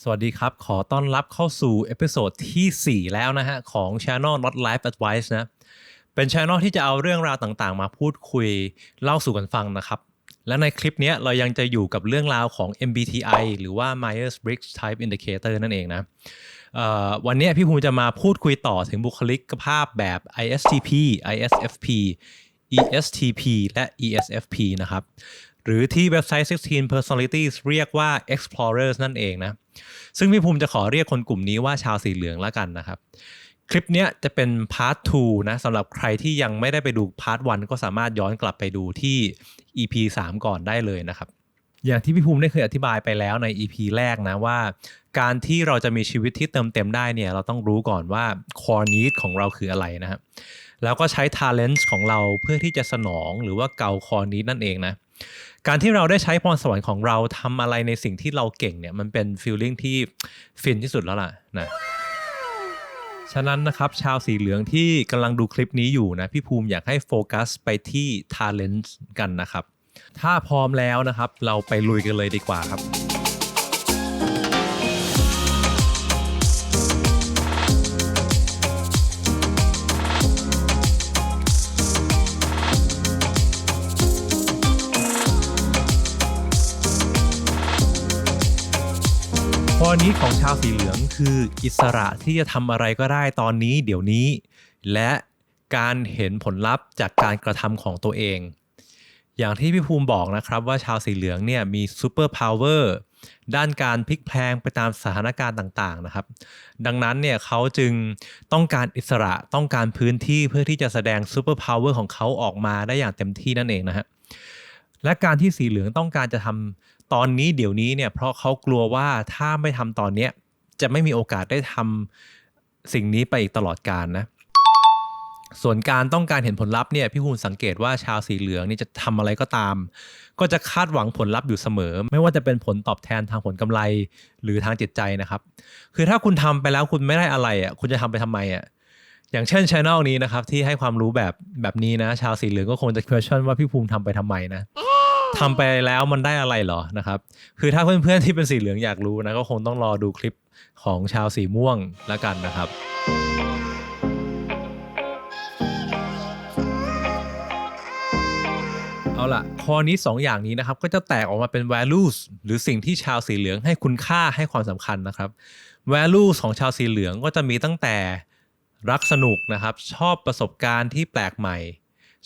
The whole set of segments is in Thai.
สวัสดีครับ ขอต้อนรับเข้าสู่เอพิโซดที่ 4 แล้วนะฮะ ของ Channel Not Life Advice นะ เป็น Channel ที่จะเอาเรื่องราวต่างๆ มาพูดคุยเล่าสู่กันฟังนะครับ และในคลิปนี้เรายังจะอยู่กับเรื่องราวของ MBTI หรือว่า Myers-Briggs Type Indicator นั่นเองนะวันนี้พี่ภูมิจะมาพูดคุยต่อถึงบุคลิกภาพแบบ ISTP ISFP ESTP และ ESFP นะครับ หรือที่เว็บไซต์ 16 Personalities เรียกว่า Explorers นั่นเองนะ ซึ่งพี่ภูมิจะขอเรียกคนกลุ่มนี้ว่าชาวสีเหลืองแล้วกันนะครับ คลิปนี้จะเป็นพาร์ท 2 นะสำหรับใครที่ยังไม่ได้ไปดูพาร์ท 1 ก็สามารถย้อนกลับไปดูที่ EP 3 ก่อนได้เลยนะครับอย่างที่พี่ภูมิได้เคยอธิบายไปแล้วใน EP แรกนะว่า การที่เราจะมีชีวิตที่เติมเต็มได้เนี่ยเราต้องรู้ก่อนว่า core need ของเราคืออะไรนะครับแล้วก็ใช้ talent ของเราเพื่อที่จะสนองหรือว่าเกา core need นั่นเองนะ การที่เราได้ใช้พรสวรรค์ของเราทำอะไรในสิ่งที่เราเก่งเนี่ยมันเป็นฟีลลิ่งที่ฟินที่สุดแล้วล่ะนะฉะนั้นนะครับ ชาวสีเหลืองที่กำลังดูคลิปนี้อยู่นะ พี่ภูมิอยากให้โฟกัสไปที่ Talent กันนะครับ ถ้าพร้อมแล้วนะครับ เราไปลุยกันเลยดีกว่าครับี้ของชาวสีเหลืองคืออิสระที่จะทำอะไรก็ได้ตอนนี้เดี๋ยวนี้ และการเห็นผลลัพธ์จากการกระทำของตัวเอง อย่างที่พี่ภูมิบอกนะครับว่าชาวสีเหลืองเนี่ยมีซูเปอร์พาวเวอร์ด้านการพลิกแพลงไปตามสถานการณ์ต่างๆนะครับ ดังนั้นเนี่ยเขาจึงต้องการอิสระต้องการพื้นที่เพื่อที่จะแสดงซูเปอร์พาวเวอร์ของเขาออกมาได้อย่างเต็มที่นั่นเองนะฮะ และการที่สีเหลืองต้องการจะทำตอนนี้เดี๋ยวนี้เนี่ยเพราะเขากลัวว่าถ้าไม่ทำตอนเนี้ยจะไม่มีโอกาสได้ทำสิ่งนี้ไปอีกตลอดกาลนะส่วนการต้องการเห็นผลลัพธ์เนี่ยพี่ภูมิสังเกตว่าชาวสีเหลืองนี่จะทำอะไรก็ตาม ก็จะคาดหวังผลลัพธ์อยู่เสมอ ไม่ว่าจะเป็นผลตอบแทนทางผลกำไรหรือทางจิตใจนะครับ คือถ้าคุณทำไปแล้วคุณไม่ได้อะไรอะคุณจะทำไปทำไมอะ อย่างเช่นช anel นี้นะครับ ที่ให้ความรู้แบบแบบนี้นะ ชาวสีเหลืองก็คงจะ question ว่าพี่ภูมิทำไปทำไมนะทำไปแล้วมันได้อะไรหรอนะครับ คือถ้าเพื่อนๆที่เป็นสีเหลืองอยากรู้นะ ก็คงต้องรอดูคลิปของชาวสีม่วงล้วกันนะครับเอาล่ะข้อนี้ 2 อย่างนี้นะครับ ก็จะแตกออกมาเป็น values หรือสิ่งที่ชาวสีเหลืองให้คุณค่าให้ความสำคัญนะครับ values ของชาวสีเหลืองก็จะมีตั้งแต่ รักสนุกนะครับ ชอบประสบการณ์ที่แปลกใหม่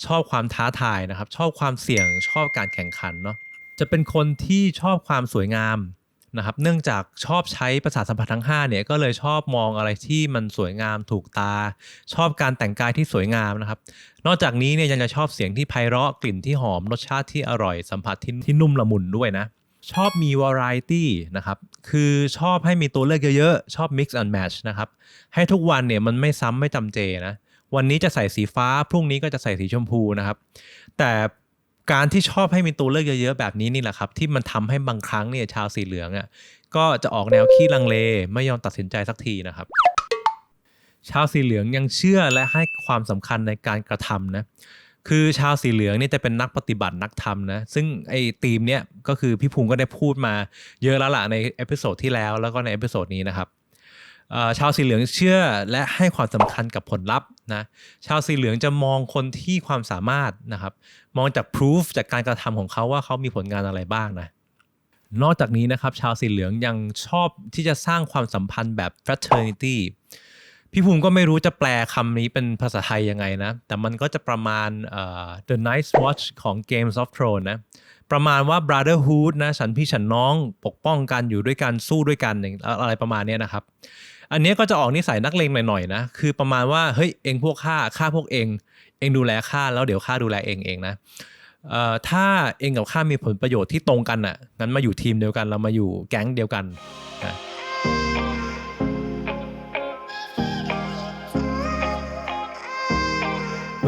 ชอบความท้าทายนะครับ ชอบความเสี่ยง ชอบการแข่งขันเนาะจะเป็นคนที่ชอบความสวยงามนะครับ เนื่องจากชอบใช้ประสาทสัมผัสทั้ง5เนี่ยก็เลยชอบมองอะไรที่มันสวยงามถูกตา ชอบการแต่งกายที่สวยงามนะครับ นอกจากนี้เนี่ยยังจะชอบเสียงที่ไพเราะกลิ่นที่หอมรสชาติที่อร่อยสัมผัสที่ที่นุ่มละมุนด้วยนะ ชอบมี variety นะครับ คือชอบให้มีตัวเลือกเยอะๆ ชอบ mix and match นะครับ ให้ทุกวันเนี่ยมันไม่ซ้ำไม่จำเจนะ วันนี้จะใส่สีฟ้า พรุ่งนี้ก็จะใส่สีชมพูนะครับ แต่การที่ชอบให้มีตัวเลือกเยอะๆ แบบนี้นี่แหละครับ ที่มันทำให้บางครั้งเนี่ยชาวสีเหลืองอะก็จะออกแนวขี้ลังเล ไม่ยอมตัดสินใจสักทีนะครับ ชาวสีเหลืองยังเชื่อและให้ความสำคัญในการกระทำนะ คือชาวสีเหลืองนี่จะเป็นนักปฏิบัตินักธรรมนะ ซึ่งไอ้ธีมเนี้ยก็คือพี่ภูมิก็ได้พูดมาเยอะแล้วล่ะในเอพิโซดที่แล้วแล้วก็ในเอพิโซดนี้นะครับชาวสีเหลืองเชื่อและให้ความสำคัญกับผลลัพธ์นะชาวสีเหลืองจะมองคนที่ความสามารถนะครับ มองจาก proof จากการกระทำของเขาว่าเขามีผลงานอะไรบ้างนะนอกจากนี้นะครับ ชาวสีเหลืองยังชอบที่จะสร้างความสัมพันธ์แบบ fraternity พี่ภูมิก็ไม่รู้จะแปลคำนี้เป็นภาษาไทยยังไงนะ แต่มันก็จะประมาณ The Night's Watch ของ Games of Thrones นะ ประมาณว่า brotherhood นะ ฉันพี่ฉันน้องปกป้องกันอยู่ด้วยกันสู้ด้วยกันอะไรประมาณนี้นะครับ อันนี้ก็จะออกนิสัยนักเลงหน่อยๆนะ คือประมาณว่า เฮ้ย เองพวกข้าข้าพวกเอง เองดูแลข้าแล้วเดี๋ยวข้าดูแลเองเองนะถ้าเองกับข้ามีผลประโยชน์ที่ตรงกันอะงั้นมาอยู่ทีมเดียวกันเรามาอยู่แก๊งเดียวกันนะ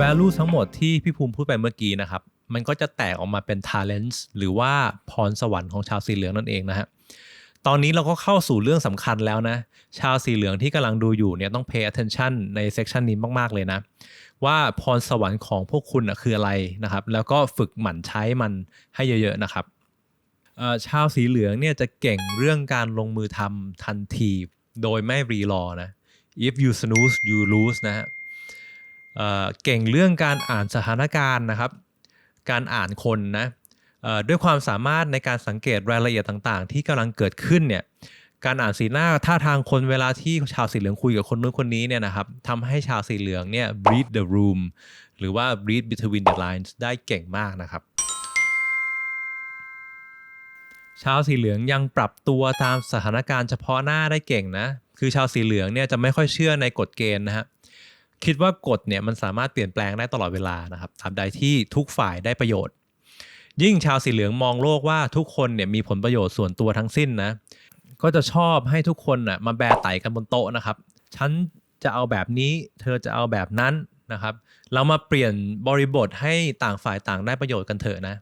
value ทั้งหมดที่พี่ภูมิพูดไปเมื่อกี้นะครับ มันก็จะแตกออกมาเป็น talents หรือว่าพรสวรรค์ของชาวสีเหลืองนั่นเองนะฮะตอนนี้เราก็เข้าสู่เรื่องสำคัญแล้วนะ ชาวสีเหลืองที่กำลังดูอยู่เนี่ยต้อง pay attention ใน section นี้มาก ๆ เลยนะ ว่าพรสวรรค์ของพวกคุณนะคืออะไรนะครับ แล้วก็ฝึกหมั่นใช้มันให้เยอะ ๆ นะครับชาวสีเหลืองเนี่ยจะเก่งเรื่องการลงมือทำทันที โดยไม่รีรอนะ if you snooze you lose นะฮะ เก่งเรื่องการอ่านสถานการณ์นะครับ การอ่านคนนะด้วยความสามารถในการสังเกตรายละเอียดต่างๆ ที่กำลังเกิดขึ้นเนี่ยการอ่านสีหน้าท่าทางคนเวลาที่ชาวสีเหลืองคุยกับคนนู้นคนนี้เนี่ยนะครับทำให้ชาวสีเหลืองเนี่ย read the room หรือว่า read between the lines ได้เก่งมากนะครับ ชาวสีเหลืองยังปรับตัวตามสถานการณ์เฉพาะหน้าได้เก่งนะ คือชาวสีเหลืองเนี่ยจะไม่ค่อยเชื่อในกฎเกณฑ์นะฮะ คิดว่ากฎเนี่ยมันสามารถเปลี่ยนแปลงได้ตลอดเวลานะครับตราบใดที่ทุกฝ่ายได้ประโยชน์ ยิ่งชาวสีเหลืองมองโลกว่าทุกคนเนี่ยมีผลประโยชน์ส่วนตัวทั้งสิ้นนะก็จะชอบให้ทุกคนน่ะมาแบร์ไต่กันบนโต๊ะนะครับฉันจะเอาแบบนี้เธอจะเอาแบบนั้นนะครับ เรามาเปลี่ยนบริบทให้ต่างฝ่ายต่างได้ประโยชน์กันเถอะนะ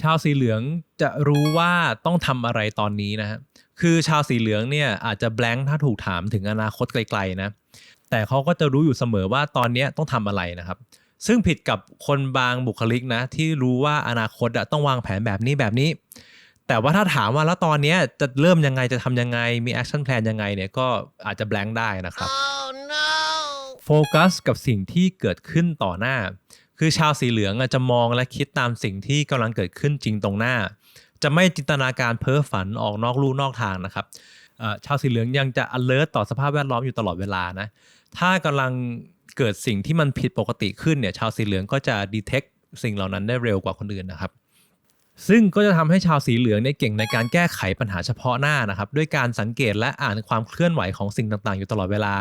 ชาวสีเหลืองจะรู้ว่าต้องทำอะไรตอนนี้นะฮะคือชาวสีเหลืองเนี่ยอาจจะแบงค์ถ้าถูกถามถึงอนาคตไกลๆนะ แต่เขาก็จะรู้อยู่เสมอว่าตอนเนี้ยต้องทำอะไรนะครับ ซึ่งผิดกับคนบางบุคลิกนะ ที่รู้ว่าอนาคตอะต้องวางแผนแบบนี้แบบนี้ แต่ว่าถ้าถามว่าแล้วตอนเนี้ยจะเริ่มยังไงจะทำยังไงมีแอคชั่นแพลนยังไงเนี่ยก็อาจจะแบงค์ได้นะครับ Oh no! โฟกัสกับสิ่งที่เกิดขึ้นต่อหน้า คือชาวสีเหลืองอะจะมองและคิดตามสิ่งที่กำลังเกิดขึ้นจริงตรงหน้า จะไม่จินตนาการเพ้อฝันออกนอกลู่นอกทางนะครับเอ่อชาวสีเหลืองยังจะ alert ต่อสภาพแวดล้อมอยู่ตลอดเวลานะ ถ้ากำลังเกิดสิ่งที่มันผิดปกติขึ้นเนี่ยชาวสีเหลืองก็จะ detect สิ่งเหล่านั้นได้เร็วกว่าคนอื่นนะครับ ซึ่งก็จะทำให้ชาวสีเหลืองเนี่ยเก่งในการแก้ไขปัญหาเฉพาะหน้านะครับ ด้วยการสังเกตและอ่านความเคลื่อนไหวของสิ่งต่างๆ อยู่ตลอดเวลา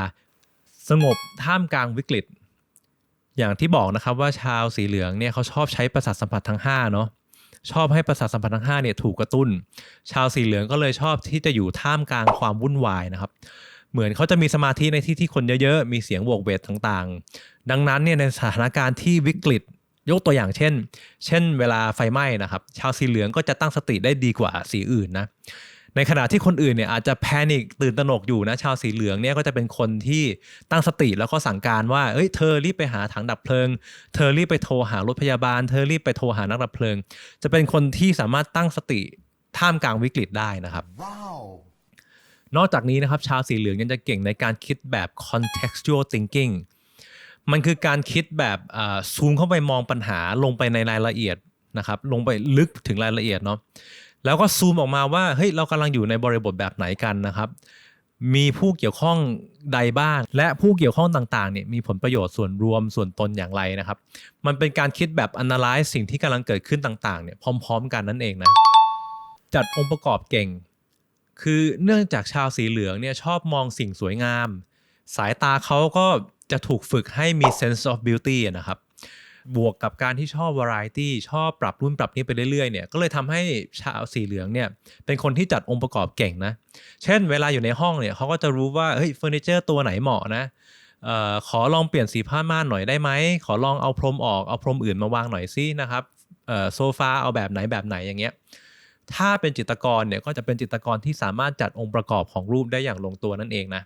สงบท่ามกลางวิกฤต อย่างที่บอกนะครับว่าชาวสีเหลืองเนี่ยเขาชอบใช้ประสาทสัมผัสทั้ง5เนาะชอบให้ประสาทสัมผัสทั้ง5เนี่ยถูกกระตุ้น ชาวสีเหลืองก็เลยชอบที่จะอยู่ท่ามกลางความวุ่นวายนะครับ เหมือนเขาจะมีสมาธิในที่ที่คนเยอะๆ มีเสียงโวกเวทต่างๆ ดังนั้นเนี่ยในสถานการณ์ที่วิกฤตยกตัวอย่างเช่น เช่น เวลาไฟไหม้นะครับ ชาวสีเหลืองก็จะตั้งสติได้ดีกว่าสีอื่นนะ ในขณะที่คนอื่นเนี่ยอาจจะแพนิคตื่นตระหนกอยู่นะ ชาวสีเหลืองเนี่ยก็จะเป็นคนที่ตั้งสติแล้วก็สั่งการว่า เอ้ย เธอรีบไปหาถังดับเพลิง เธอรีบไปโทรหารถพยาบาล เธอรีบไปโทรหานักดับเพลิง จะเป็นคนที่สามารถตั้งสติท่ามกลางวิกฤตได้นะครับ Wow! นอกจากนี้นะครับชาวสีเหลืองยังจะเก่งในการคิดแบบ contextual thinking มันคือการคิดแบบซูมเข้าไปมองปัญหาลงไปในรายละเอียดนะครับลงไปลึกถึงรายละเอียดเนาะแล้วก็ซูมออกมาว่าเฮ้ยเรากำลังอยู่ในบริบทแบบไหนกันนะครับ มีผู้เกี่ยวข้องใดบ้าง และผู้เกี่ยวข้องต่างๆเนี่ยมีผลประโยชน์ส่วนรวมส่วนตนอย่างไรนะครับ มันเป็นการคิดแบบ analyze สิ่งที่กำลังเกิดขึ้นต่างๆเนี่ยพร้อม ๆ กันนั่นเองนะจัดองค์ประกอบเก่ง คือเนื่องจากชาวสีเหลืองเนี่ยชอบมองสิ่งสวยงาม สายตาเขาก็จะถูกฝึกให้มี sense of beauty นะครับ บวกกับการที่ชอบ variety ชอบปรับรุ่นปรับนี้ไปเรื่อยๆเนี่ยก็เลยทำให้ชาวสีเหลืองเนี่ยเป็นคนที่จัดองค์ประกอบเก่งนะ เช่นเวลาอยู่ในห้องเนี่ยเขาก็จะรู้ว่าเฮ้ยเฟอร์นิเจอร์ตัวไหนเหมาะนะออขอลองเปลี่ยนสีผ้าม่านหน่อยได้ไหม ขอลองเอาพรมออกเอาพรมอื่นมาวางหน่อยซินะครับโซฟาเอาแบบไหนแบบไหนอย่างเงี้ย ถ้าเป็นจิตรกรเนี่ยก็จะเป็นจิตรกรที่สามารถจัดองค์ประกอบของรูปได้อย่างลงตัวนั่นเองนะ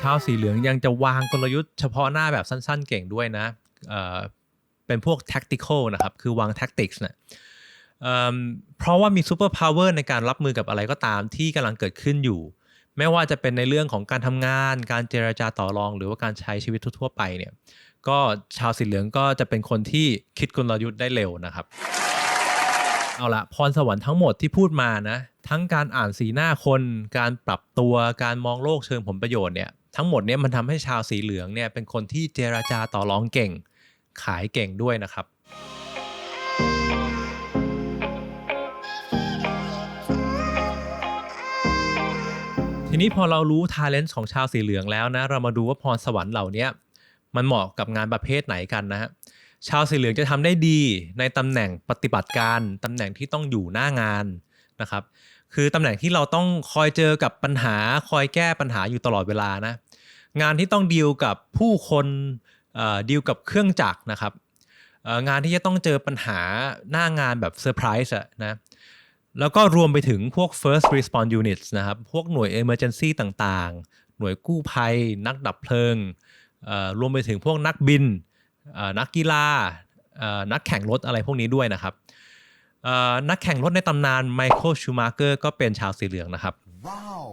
ชาวสีเหลืองยังจะวางกลยุทธ์เฉพาะหน้าแบบสั้นๆ เก่งด้วยนะเเป็นพวก tactical นะครับ คือวาง tactics นะเเพราะว่ามี super power ในการรับมือกับอะไรก็ตามที่กำลังเกิดขึ้นอยู่ ไม่ว่าจะเป็นในเรื่องของการทำงาน การเจรจาต่อรอง หรือว่าการใช้ชีวิตทั่วๆไปเนี่ย ก็ชาวสีเหลืองก็จะเป็นคนที่คิดกลยุทธ์ได้เร็วนะครับ เอาละพรสวรรค์ทั้งหมดที่พูดมานะ ทั้งการอ่านสีหน้าคน การปรับตัวการมองโลกเชิงผลประโยชน์เนี่ยทั้งหมดเนี่ยมันทำให้ชาวสีเหลืองเนี่ยเป็นคนที่เจราจาต่อรองเก่ง ขายเก่งด้วยนะครับ ทีนี้พอเรารู้ทาเลนต์ของชาวสีเหลืองแล้วนะ เรามาดูว่าพรสวรรค์เหล่านี้มันเหมาะกับงานประเภทไหนกันนะฮะ ชาวสีเหลืองจะทำได้ดีในตำแหน่งปฏิบัติการตำแหน่งที่ต้องอยู่หน้างานนะครับ คือตำแหน่งที่เราต้องคอยเจอกับปัญหาคอยแก้ปัญหาอยู่ตลอดเวลานะงานที่ต้องดีลกับผู้คนดีลกับเครื่องจักรนะครับงานที่จะต้องเจอปัญหาหน้างานแบบเซอร์ไพรส์อะนะแล้วก็รวมไปถึงพวก first response units นะครับ พวกหน่วย emergency ต่างๆ หน่วยกู้ภัย นักดับเพลิง รวมไปถึงพวกนักบิน นักกีฬาเอ่อนักแข่งรถอะไรพวกนี้ด้วยนะครับเอ่อนักแข่งรถในตำนานไมเคิลชูมาเกอร์ก็เป็นชาวสีเหลืองนะครับ Wow.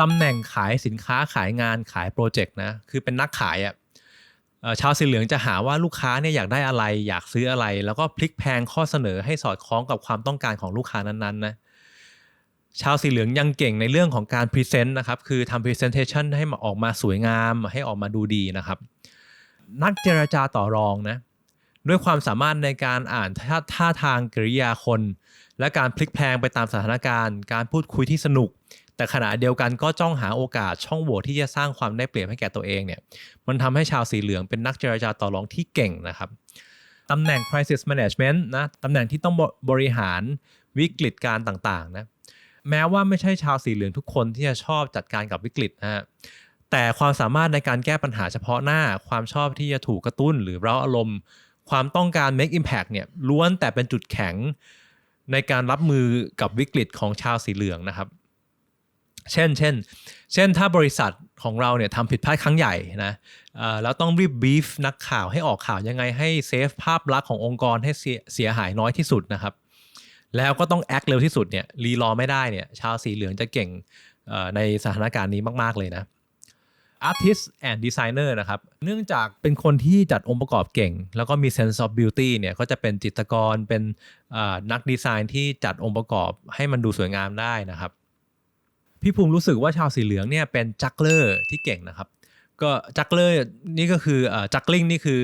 ตำแหน่งขายสินค้าขายงานขายโปรเจกต์นะคือเป็นนักขายอะ่ะเอ่อชาวสีเหลืองจะหาว่าลูกค้าเนี่ยอยากได้อะไร อยากซื้ออะไร แล้วก็พลิกแพลงข้อเสนอให้สอดคล้องกับความต้องการของลูกค้านั้นๆนะชาวสีเหลืองยังเก่งในเรื่องของการพรีเซนต์นะครับคือทำพรีเซนเทชันให้มาออกมาสวยงามให้ออกมาดูดีนะครับ นักเจรจาต่อรองนะด้วยความสามารถในการอ่านท่าทาทางกริยาคน และการพลิกแพลงไปตามสถานการณ์ การพูดคุยที่สนุก แต่ขณะเดียวกันก็จ้องหาโอกาสช่องโหว่ที่จะสร้างความได้เปรียบให้แก่ตัวเองเนี่ยมันทำให้ชาวสีเหลืองเป็นนักเจรจาต่อรองที่เก่งนะครับตำแหน่ง crisis management นะตำแหน่งที่ต้องบริหารวิกฤตการณ์ต่างๆนะแม้ว่าไม่ใช่ชาวสีเหลืองทุกคนที่จะชอบจัดการกับวิกฤตนะฮะ แต่ความสามารถในการแก้ปัญหาเฉพาะหน้า ความชอบที่จะถูกกระตุ้น หรือเร้าอารมณ์ ความต้องการ make impact เนี่ยล้วนแต่เป็นจุดแข็งในการรับมือกับวิกฤตของชาวสีเหลืองนะครับ เช่น เช่น เช่น ถ้าบริษัทของเราเนี่ยทำผิดพลาดครั้งใหญ่นะแล้วต้องรีบบีฟนักข่าวให้ออกข่าวยังไงให้เซฟภาพลักษณ์ขององค์กรให้เสียหายน้อยที่สุดนะครับ แล้วก็ต้องแอคเร็วที่สุดเนี่ยรีรอไม่ได้เนี่ยชาวสีเหลืองจะเก่งในสถานการณ์นี้มาก ๆ เลยนะ Artist and Designer นะครับ เนื่องจากเป็นคนที่จัดองค์ประกอบเก่ง แล้วก็มี sense of beauty เนี่ยก็จะเป็นจิตรกรเป็นนักดีไซน์ที่จัดองค์ประกอบให้มันดูสวยงามได้นะครับ พี่ภูมิรู้สึกว่าชาวสีเหลืองเนี่ยเป็นจักเลอร์ที่เก่งนะครับ ก็จักเลอร์นี่ก็คือจักลิงนี่คือ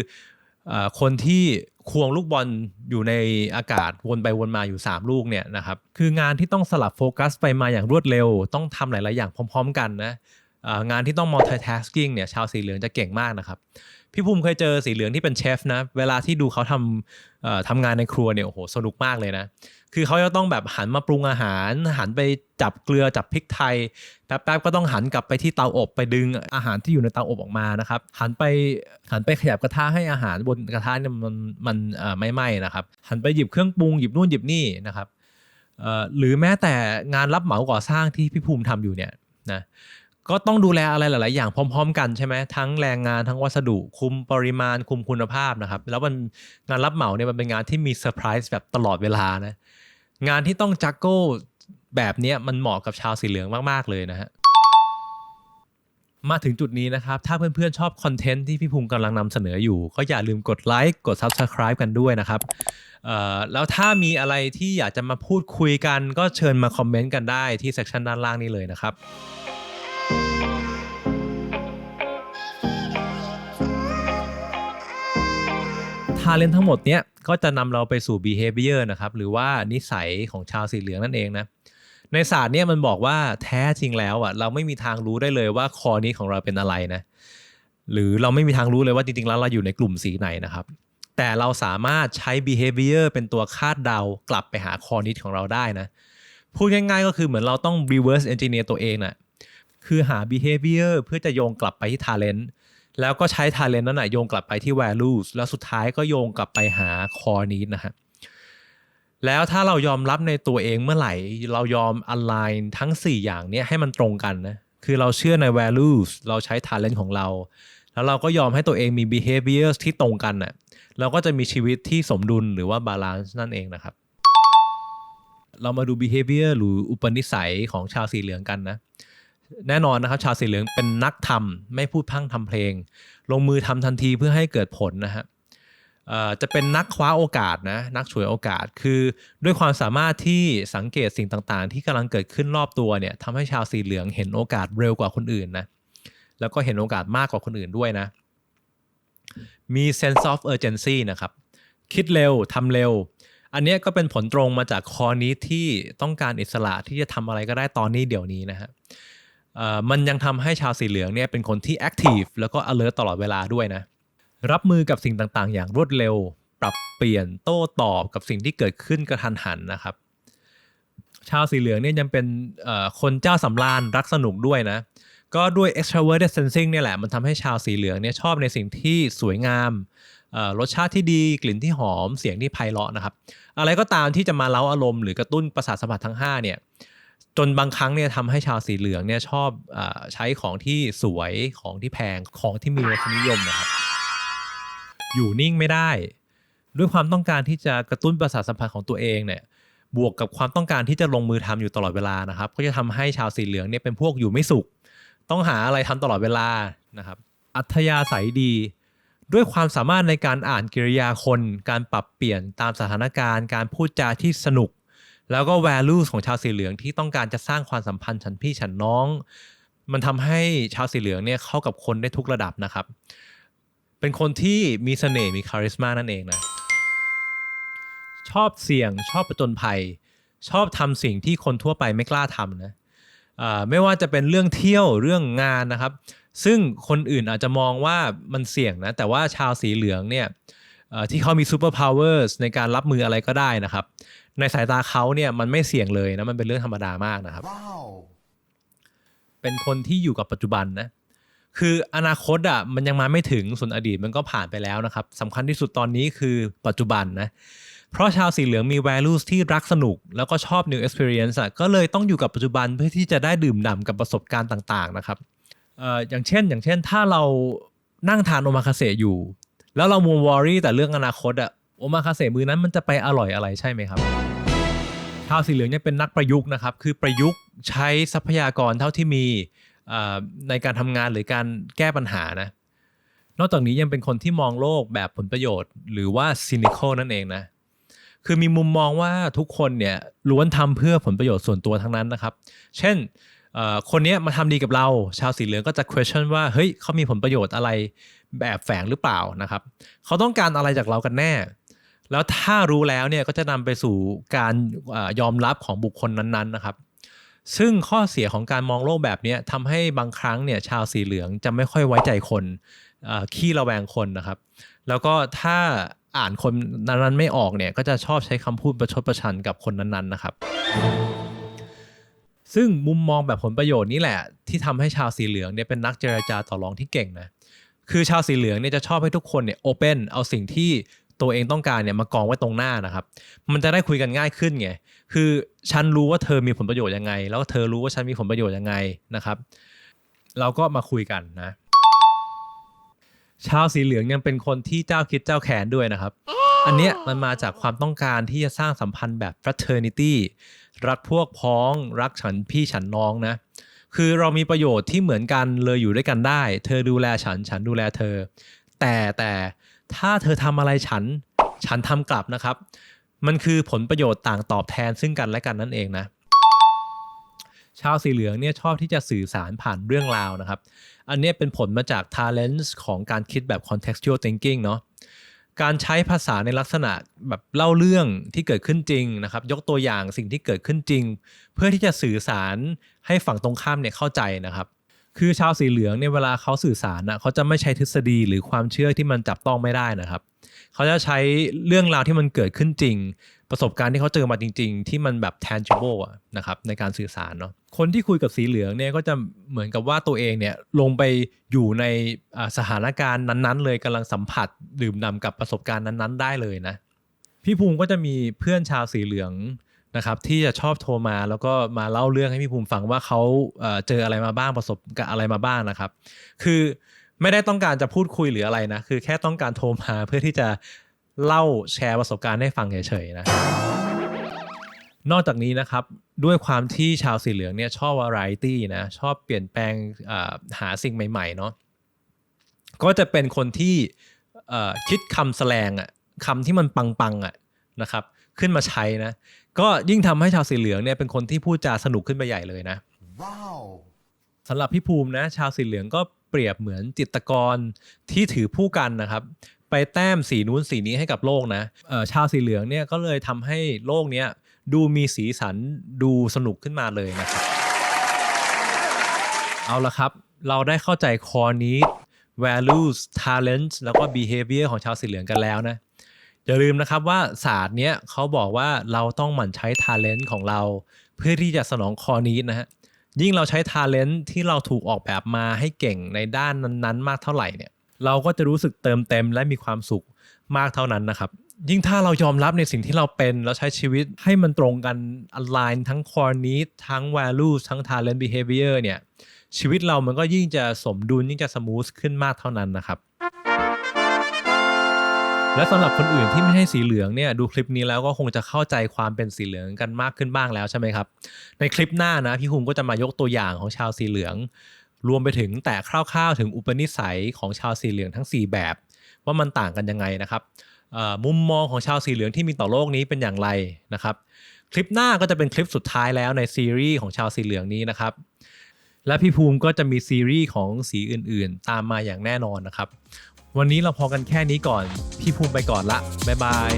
อคนที่ควงลูกบอลอยู่ในอากาศวนไปวนมาอยู่ 3 ลูกเนี่ยนะครับคืองานที่ต้องสลับโฟกัสไปมาอย่างรวดเร็ว ต้องทำหลาย ๆ อย่างพร้อม ๆ กันนะ งานที่ต้อง multitasking เนี่ยชาวสีเหลืองจะเก่งมากนะครับ พี่ภูมิเคยเจอสีเหลืองที่เป็นเชฟนะ เวลาที่ดูเขาทำทำงานในครัวเนี่ยโอ้โหสนุกมากเลยนะ คือเขาจะต้องแบบหันมาปรุงอาหาร หันไปจับเกลือจับพริกไทยแป๊บๆก็ต้องหันกลับไปที่เตาอบไปดึงอาหารที่อยู่ในเตาอบออกมานะครับ หันไปหันไปขยับกระทะให้อาหารบนกระทะเนี่ยมันมันไม่ไหม้นะครับ หันไปหยิบเครื่องปรุงหยิบนู่นหยิบนี่นะครับหรือแม้แต่งานรับเหมาก่อสร้างที่พี่ภูมิทำอยู่เนี่ยนะ ก็ต้องดูแลอะไรหลาย ๆ อย่างพร้อม ๆ กันใช่ไหมทั้งแรงงานทั้งวัสดุคุมปริมาณคุมคุณภาพนะครับ แล้วมันงานรับเหมาเนี่ยมันเป็นงานที่มีเซอร์ไพรส์แบบตลอดเวลานะงานที่ต้องจักโก้แบบนี้มันเหมาะกับชาวสีเหลืองมาก ๆ เลยนะฮะมาถึงจุดนี้นะครับ ถ้าเพื่อน ๆ ชอบคอนเทนต์ที่พี่ภูมิกำลังนำเสนออยู่ ก็อย่าลืมกดไลค์กด Subscribe กันด้วยนะครับแล้วถ้ามีอะไรที่อยากจะมาพูดคุยกัน ก็เชิญมาคอมเมนต์กันได้ที่เซ c ชันด้านล่างนี้เลยนะครับ ทาเลนทั้งหมดเนี้ยก็จะนำเราไปสู่ behavior นะครับ หรือว่านิสัยของชาวสีเหลืองนั่นเองนะในศาสตร์เนี่ยมันบอกว่าแท้จริงแล้วอะเราไม่มีทางรู้ได้เลยว่าคอนี้ของเราเป็นอะไรนะหรือเราไม่มีทางรู้เลยว่าจริงๆแล้วเราอยู่ในกลุ่มสีไหนนะครับ แต่เราสามารถใช้ behavior เป็นตัวคาดเดากลับไปหาคอนิดของเราได้นะพูดง่ายๆก็คือเหมือนเราต้อง reverse engineer ตัวเองน่ะคือหา behavior เพื่อจะโยงกลับไปที่ talent แล้วก็ใช้ talent นั้นนะโยงกลับไปที่ values แล้วสุดท้ายก็โยงกลับไปหา core need นะฮะแล้วถ้าเรายอมรับในตัวเองเมื่อไหร่ เรายอม align ทั้ง 4 อย่างเนี้ยให้มันตรงกันนะคือเราเชื่อใน values เราใช้ talent ของเรา แล้วเราก็ยอมให้ตัวเองมี behavior ที่ตรงกันน่ะเราก็จะมีชีวิตที่สมดุลหรือว่า balance นั่นเองนะครับ เรามาดู behavior หรืออุปนิสัยของชาวสีเหลืองกันนะ แน่นอนนะครับ ชาวสีเหลืองเป็นนักทำไม่พูดพังทำเพลง ลงมือทำทันทีเพื่อให้เกิดผลนะฮะจะเป็นนักคว้าโอกาสนะนักฉวยโอกาสคือด้วยความสามารถที่สังเกตสิ่งต่างๆ ที่กำลังเกิดขึ้นรอบตัวเนี่ยทำให้ชาวสีเหลืองเห็นโอกาสเร็วกว่าคนอื่นนะแล้วก็เห็นโอกาสมากกว่าคนอื่นด้วยนะ มี sense of urgency นะครับ คิดเร็วทำเร็ว อันนี้ก็เป็นผลตรงมาจากคอนี้ที่ต้องการอิสระที่จะทำอะไรก็ได้ตอนนี้เดี๋ยวนี้นะฮะ มันยังทำให้ชาวสีเหลืองเนี่ยเป็นคนที่ active แล้วก็ alert ตลอดเวลาด้วยนะ รับมือกับสิ่งต่างๆ อย่างรวดเร็ว ปรับเปลี่ยนโต้ตอบกับสิ่งที่เกิดขึ้นกระทันหันนะครับ ชาวสีเหลืองเนี่ยยังเป็นคนเจ้าสำราญรักสนุกด้วยนะ ก็ด้วย extroverted sensing เนี่ยแหละมันทำให้ชาวสีเหลืองเนี่ยชอบในสิ่งที่สวยงามรสชาติที่ดีกลิ่นที่หอมเสียงที่ไพเราะนะครับ อะไรก็ตามที่จะมาเล้าอารมณ์หรือกระตุ้นประสาทสัมผัสทั้ง 5 เนี่ย จนบางครั้งเนี่ยทำให้ชาวสีเหลืองเนี่ยชอบอาใช้ของที่สวยของที่แพงของที่มีรสนิยมนะครับ อยู่นิ่งไม่ได้ ด้วยความต้องการที่จะกระตุ้นประสาทสัมผัสของตัวเองเนี่ย บวกกับความต้องการที่จะลงมือทำอยู่ตลอดเวลานะครับ ก็จะทำให้ชาวสีเหลืองเนี่ยเป็นพวกอยู่ไม่สุข ต้องหาอะไรทำตลอดเวลานะครับ อัธยาศัยดี ด้วยความสามารถในการอ่านกิริยาคน การปรับเปลี่ยนตามสถานการณ์ การพูดจาที่สนุก แล้วก็ values ของชาวสีเหลืองที่ต้องการจะสร้างความสัมพันธ์ฉันพี่ฉันน้อง มันทำให้ชาวสีเหลืองเนี่ยเข้ากับคนได้ทุกระดับนะครับ เป็นคนที่มีเสน่ห์มีคาริสมานั่นเองนะชอบเสี่ยงชอบประจนภัย ชอบทำสิ่งที่คนทั่วไปไม่กล้าทำนะไม่ว่าจะเป็นเรื่องเที่ยวเรื่องงานนะครับ ซึ่งคนอื่นอาจจะมองว่ามันเสี่ยงนะแต่ว่าชาวสีเหลืองเนี่ยที่เขามีซูเปอร์พาวเวอร์ในการรับมืออะไรก็ได้นะครับ ในสายตาเขาเนี่ยมันไม่เสี่ยงเลยนะมันเป็นเรื่องธรรมดามากนะครับ Wow. เป็นคนที่อยู่กับปัจจุบันนะคืออนาคตอะมันยังมาไม่ถึงส่วนอดีตมันก็ผ่านไปแล้วนะครับสำคัญที่สุดตอนนี้คือปัจจุบันนะเพราะชาวสีเหลืองมี values ที่รักสนุก แล้วก็ชอบ new experience อะก็เลยต้องอยู่กับปัจจุบันเพื่อที่จะได้ดื่มด่ำกับประสบการณ์ต่างๆนะครับเอ่ออย่างเช่น อย่างเช่น ถ้าเรานั่งทานโอมาคาเสะอยู่ แล้วเรามัววอรี่แต่เรื่องอนาคตอะ โอมาคาเสะมือนั้นมันจะไปอร่อยอะไรใช่ไหมครับชาวสีเหลืองเนี่ยเป็นนักประยุกต์นะครับ คือประยุกต์ใช้ทรัพยากรเท่าที่มีในการทำงานหรือการแก้ปัญหานะนอกจากนี้ยังเป็นคนที่มองโลกแบบผลประโยชน์ หรือว่า cynical นั่นเองนะคือมีมุมมองว่าทุกคนเนี่ยล้วนทำเพื่อผลประโยชน์ส่วนตัวทั้งนั้นนะครับ เช่นคนนี้มาทำดีกับเรา ชาวสีเหลืองก็จะ question ว่าเฮ้ยเขามีผลประโยชน์อะไรแบบแฝงหรือเปล่านะครับ เขาต้องการอะไรจากเรากันแน่ แล้วถ้ารู้แล้วเนี่ยก็จะนำไปสู่การอยอมรับของบุคคลนั้นๆนะครับ ซึ่งข้อเสียของการมองโลกแบบนี้ทำให้บางครั้งเนี่ยชาวสีเหลืองจะไม่ค่อยไว้ใจคนขี้ระแวงคนนะครับ แล้วก็ถ้าอ่านคนนั้นๆไม่ออกเนี่ยก็จะชอบใช้คำพูดประชดประชันกับคนนั้นๆนะครับ ซึ่งมุมมองแบบผลประโยชน์นี่แหละ ที่ทำให้ชาวสีเหลืองเนี่ยเป็นนักเจรจาต่อรองที่เก่งนะคือชาวสีเหลืองเนี่ยจะชอบให้ทุกคนเนี่ยโอเปนเอาสิ่งที่ ตัวเองต้องการเนี่ยมากองไว้ตรงหน้านะครับ มันจะได้คุยกันง่ายขึ้นไงคือฉันรู้ว่าเธอมีผลประโยชน์ยังไง แล้วเธอรู้ว่าฉันมีผลประโยชน์ยังไงนะครับ เราก็มาคุยกันนะ ชาวสีเหลืองยังเป็นคนที่เจ้าคิดเจ้าแขนด้วยนะครับ อันเนี้ยมันมาจากความต้องการที่จะสร้างสัมพันธ์แบบ fraternity รักพวกพ้องรักฉันพี่ฉันน้องนะคือเรามีประโยชน์ที่เหมือนกันเลยอยู่ด้วยกันได้ เธอดูแลฉัน ฉันดูแลเธอ แต่แต่ ถ้าเธอทำอะไรฉัน ฉันทำกลับนะครับ มันคือผลประโยชน์ต่างตอบแทนซึ่งกันและกันนั่นเองนะ ชาวสีเหลืองเนี่ยชอบที่จะสื่อสารผ่านเรื่องราวนะครับ อันนี้เป็นผลมาจาก talents ของการคิดแบบ contextual thinking เนาะการใช้ภาษาในลักษณะแบบเล่าเรื่องที่เกิดขึ้นจริงนะครับ ยกตัวอย่างสิ่งที่เกิดขึ้นจริง เพื่อที่จะสื่อสารให้ฝั่งตรงข้ามเนี่ยเข้าใจนะครับ คือชาวสีเหลืองเนี่ยเวลาเขาสื่อสารนะเขาจะไม่ใช้ทฤษฎีหรือความเชื่อที่มันจับต้องไม่ได้นะครับ เขาจะใช้เรื่องราวที่มันเกิดขึ้นจริง ประสบการณ์ที่เขาเจอมาจริง ๆ ที่มันแบบ tangible นะครับในการสื่อสารเนาะคนที่คุยกับสีเหลืองเนี่ยก็จะเหมือนกับว่าตัวเองเนี่ยลงไปอยู่ในสถานการณ์นั้นๆ เลยกำลังสัมผัสดื่มด่ำกับประสบการณ์นั้นๆ ได้เลยนะพี่ภูมิก็จะมีเพื่อนชาวสีเหลือง นะครับที่จะชอบโทรมาแล้วก็มาเล่าเรื่องให้พี่ภูมิฟังว่าเขาเจออะไรมาบ้างประสบกับอะไรมาบ้างนะครับ คือไม่ได้ต้องการจะพูดคุยหรืออะไรนะ คือแค่ต้องการโทรมาเพื่อที่จะเล่าแชร์ประสบการณ์ให้ฟังเฉยๆนะนอกจากนี้นะครับด้วยความที่ชาวสีเหลืองเนี่ยชอบวาไรตี้นะชอบเปลี่ยนแปลงหาสิ่งใหม่ๆเนาะก็จะเป็นคนที่คิดคำแสลงอะคำที่มันปังๆอะนะครับ ขึ้นมาใช้นะ ก็ยิ่งทำให้ชาวสีเหลืองเนี่ยเป็นคนที่พูดจาสนุกขึ้นไปใหญ่เลยนะ Wow. สำหรับพี่ภูมินะ ชาวสีเหลืองก็เปรียบเหมือนจิตรกรที่ถือผู้กันนะครับ ไปแต้มสีนู้นสีนี้ให้กับโลกนะเอ่อชาวสีเหลืองเนี่ยก็เลยทำให้โลกเนี้ยดูมีสีสันดูสนุกขึ้นมาเลยนะครับ เอาละครับ เราได้เข้าใจคอนี้ values talents แล้วก็ behavior ของชาวสีเหลืองกันแล้วนะ อย่าลืมนะครับว่าศาสตร์เนี้ยเขาบอกว่าเราต้องหมั่นใช้ talent ของเรา เพื่อที่จะสนองคอนี้นะฮะยิ่งเราใช้ talent ที่เราถูกออกแบบมาให้เก่งในด้านนั้นๆ มากเท่าไหร่เนี่ย เราก็จะรู้สึกเติมเต็มและมีความสุขมากเท่านั้นนะครับ ยิ่งถ้าเรายอมรับในสิ่งที่เราเป็น แล้วใช้ชีวิตให้มันตรงกัน align ทั้ง core need ทั้ง value ทั้ง talent behavior เนี่ยชีวิตเรามันก็ยิ่งจะสมดุลยิ่งจะ smooth ขึ้นมากเท่านั้นนะครับ และสำหรับคนอื่นที่ไม่ใช่สีเหลืองเนี่ยดูคลิปนี้แล้วก็คงจะเข้าใจความเป็นสีเหลืองกันมากขึ้นบ้างแล้วใช่ไหมครับ ในคลิปหน้านะพี่ภูมิก็จะมายกตัวอย่างของชาวสีเหลือง รวมไปถึงแต่คร่าวๆ ถึงอุปนิสัยของชาวสีเหลืองทั้ง 4 แบบ ว่ามันต่างกันยังไงนะครับมุมมองของชาวสีเหลืองที่มีต่อโลกนี้เป็นอย่างไรนะครับ คลิปหน้าก็จะเป็นคลิปสุดท้ายแล้วในซีรีส์ของชาวสีเหลืองนี้นะครับและพี่ภูมิก็จะมีซีรีส์ของสีอื่นๆ ตามมาอย่างแน่นอนนะครับ วันนี้เราพอกันแค่นี้ก่อน พี่ภูมิไปก่อนละ บ๊ายบาย